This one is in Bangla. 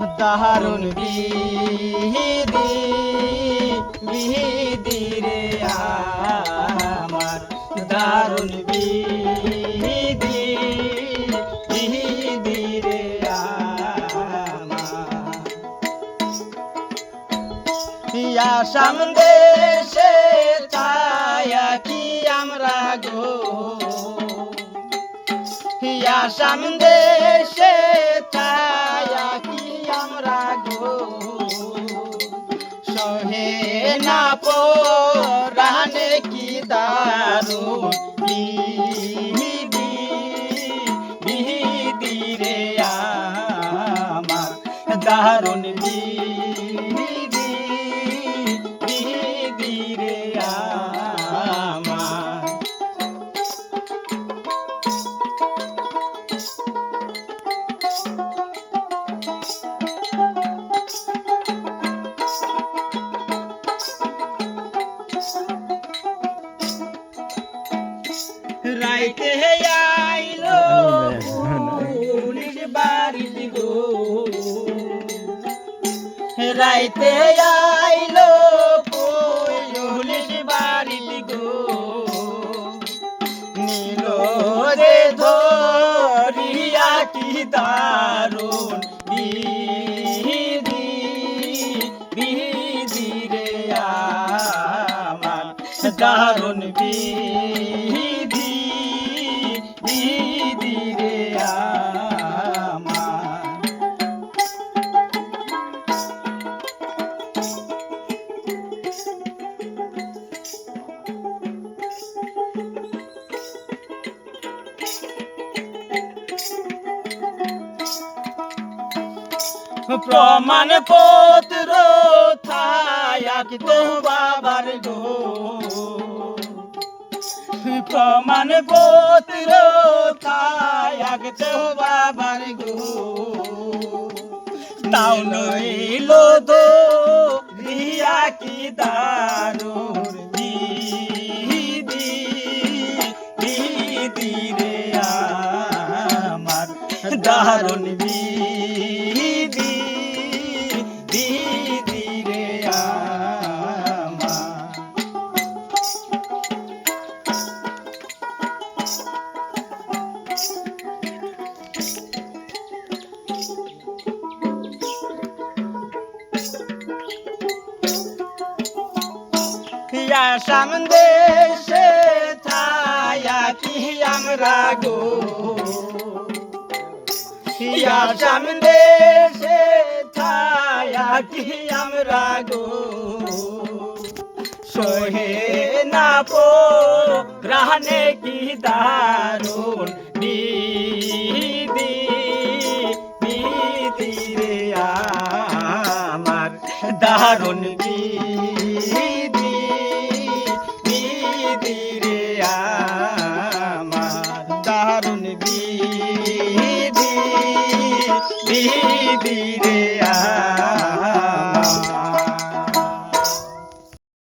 দারুণ বিহিদি বিহিদি রে আমার। দারুণ বিহিদি বিহিদি রে আমার। ইয়া সামদেশে ছায়া কি আমরা গো? ইয়া সামদেশে ছায়া সহে না পরানে কি দারুণ বিহিদি বিহিদি রে আমার দারুণ রাইতে আইলো। পুলিশ বাড়িতে গো। রাইতে আইলো পুলিশ বাড়িতে গো। নীল রে ধরিয়া কি দারুণ দারুণ বিধি। প্রমাণ পত্র বাবার গো প্রমাণ পত্র বাবার গো তাও নইল দো রিয়া কি দারুণ দিদি দিদি রে আমার দারুণ বিধি ইয়া সামদেশে ছায়া কি আমরা গো? ইয়া সামদেশে ছায়া কি আমরা গো? সোহে না পো, রাহনে কি দারুণ দিদি দিদি রে আমার দারুণ দিদি বিধিরে আমার দারুণ বিধি বিধিরে